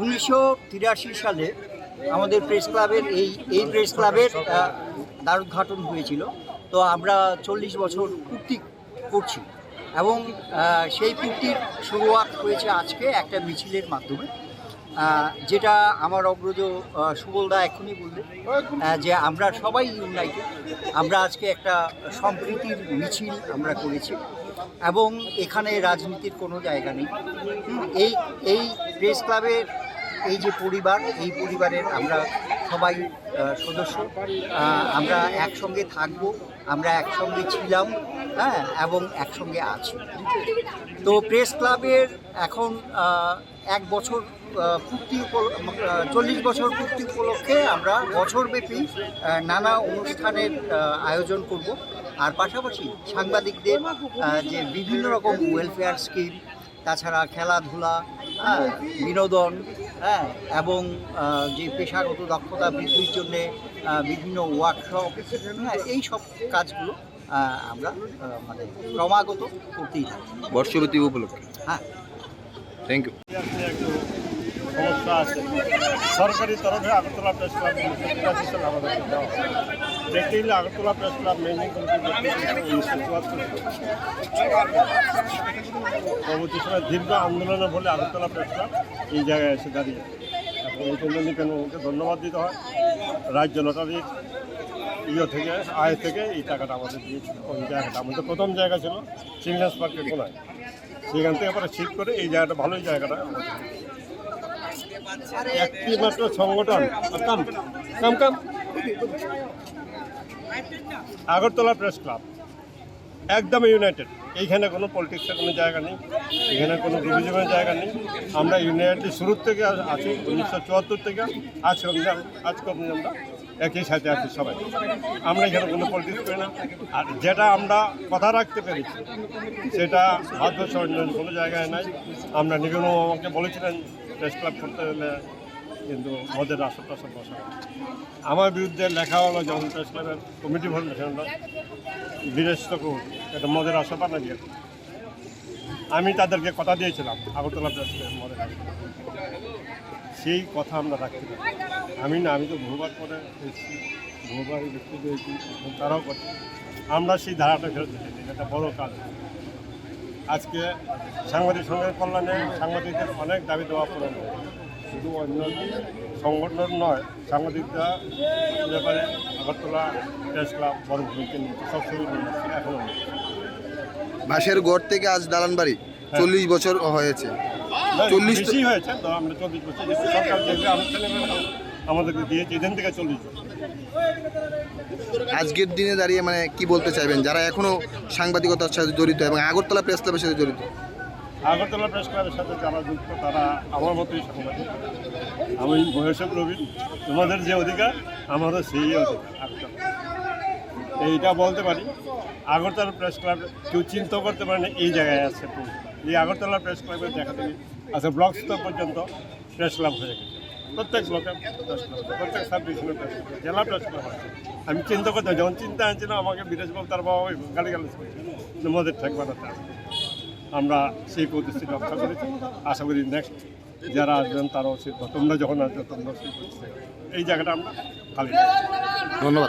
উনিশশো তিরাশি সালে আমাদের প্রেস ক্লাবের এই এই প্রেস ক্লাবের দ্বারোদ্ঘাটন হয়েছিল। তো আমরা চল্লিশ বছর পূর্তি করছি। এবং সেই পূর্তির শুরুয়াত হয়েছে আজকে একটা মিছিলের মাধ্যমে যেটা আমার অগ্রজ সুবলদা এখনই বললেন যে আমরা সবাই ইউনাইটেড। আমরা আজকে একটা সম্প্রীতির মিছিল আমরা করেছি। এবং এখানে রাজনীতির কোনো জায়গা নেই। এই এই প্রেস ক্লাবের এই যে পরিবার, এই পরিবারের আমরা সবাই সদস্য আমরা একসঙ্গে থাকব, আমরা একসঙ্গে ছিলাম হ্যাঁ এবং একসঙ্গে আছি। তো প্রেস ক্লাবের এখন এক বছর পূর্তি চল্লিশ বছর পূর্তি উপলক্ষে আমরা বছরব্যাপী নানা অনুষ্ঠানের আয়োজন করব। আর পাশাপাশি সাংবাদিকদের যে বিভিন্ন রকম ওয়েলফেয়ার স্কিম তাছাড়া খেলাধুলা হ্যাঁ, বিনোদন হ্যাঁ এবং যে পেশাগত দক্ষতা বৃদ্ধির জন্য বিভিন্ন ওয়ার্কশপ হ্যাঁ এই সব কাজগুলো আমরা মানে ক্রমাগত করতেই থাকি। বর্ষপতি উপলক্ষে। হ্যাঁ। থ্যাংক ইউ সমস্যা আছে। সরকারি তরফে আগরতলা প্রেস ক্লাব দেখতে আগরতলা প্রেস ক্লাব পরবর্তী সময় দীর্ঘ আন্দোলনের বলে আগরতলা প্রেস ক্লাব এই জায়গায় এসে দাঁড়িয়ে। এই জন্য ধন্যবাদ দিতে হয়? রাজ্য লটারির ইয়ে থেকে, আয় থেকে এই টাকাটা আমাদের দিয়েছিল। ওই জায়গাটা আমাদের প্রথম জায়গা ছিল, চিলড্রেন্স পার্কের কোনায়। সেখান থেকে পরে ঠিক করে এই জায়গাটা, ভালোই জায়গাটা। একটি সংগঠন। Come come come. Agartala press club. একদম ইউনাইটেড। এইখানে কোনো পলিটিক্সের কোনো জায়গা নেই। এখানে কোনো ডিভিজনের জায়গা নেই। আমরা ইউনাইটেড, শুরুর থেকে আছি, উনিশশো চুয়াত্তর থেকে। আজ আজকে আমরা একই সাথে আছি সবাই। আমরা এখানে কোনো পলিটিক্স করি না। আর যেটা আমরা কথা রাখতে পেরেছি, সেটা ভারতবর্ষ অন্য কোনো জায়গায় নাই। আমরা নিগম আমাকে বলেছিলেন প্রেস ক্লাব করতে হলে কিন্তু মদের আসর টাসর বসা আমার বিরুদ্ধে লেখা হলো, যখন প্রেস ক্লাবের কমিটি ফর্মেশন বীরেশ তকু এটা মদের বানা দিয়ে আমি তাদেরকে কথা দিয়েছিলাম, আগরতলা প্রেস ক্লাব মদের সেই কথা আমরা রাখতে পারি। আমি না আমি তো বহুবার করে এসেছি বহুবার ব্যক্তি হয়েছি তারাও করছে আমরা সেই ধারাটা ফেরত দিতে চাই। এটা বড় কাজ আজকে সাংবাদিক সংঘের কল্যাণে সাংবাদিকদের অনেক দাবি দেওয়া পূরণ শুধু অন্য সংগঠন নয় সাংবাদিকরা ব্যাপারে আগরতলা প্রেস ক্লাব বড় ভূমিকা নিয়েছে সবসময় নিয়েছে এখনও। বাঁশের গড় থেকে আজ দালান বাড়ি চল্লিশ বছর হয়েছে চল্লিশ হয়েছে তো আমরা চল্লিশ বছর সরকার আমাদেরকে দিয়েছে এদিন থেকে বছর আজকের দিনে দাঁড়িয়ে মানে কি বলতে চাইবেন? যারা এখনও সাংবাদিকতার সাথে জড়িত এবং আগরতলা প্রেস ক্লাবের সাথে জড়িত। আগরতলা প্রেস ক্লাবের সাথে যারা যুক্ত তারা আমার মতোই সাংবাদিক। আমি বয়সে প্রবীণ তোমাদের যে অধিকার আমারও সেই অধিকার। এইটা বলতে পারি আগরতলা প্রেস ক্লাব কেউ চিন্তা করতে পারে না এই জায়গায় আছে। এই আগরতলা প্রেস ক্লাবের দেখা থেকে আচ্ছা ব্লক স্তর পর্যন্ত প্রেস ক্লাব হয়ে গেছে। প্রত্যেক ব্লকে প্রত্যেক সাব ডিভিশনে জেলা প্রেস হয় আমি চিন্তা করতাম, যখন চিন্তা আনছিল আমাকে বিদেশবাবু তার বাবা গালি গালি মদের ঠেক আমরা সেই প্রতিশ্রুতি রক্ষা করেছি। আশা করি নেক্সট যারা আসবেন, তারাও সেই তোমরা যখন আসবে তোমরা সেই এই জায়গাটা আমরা খালি ধন্যবাদ।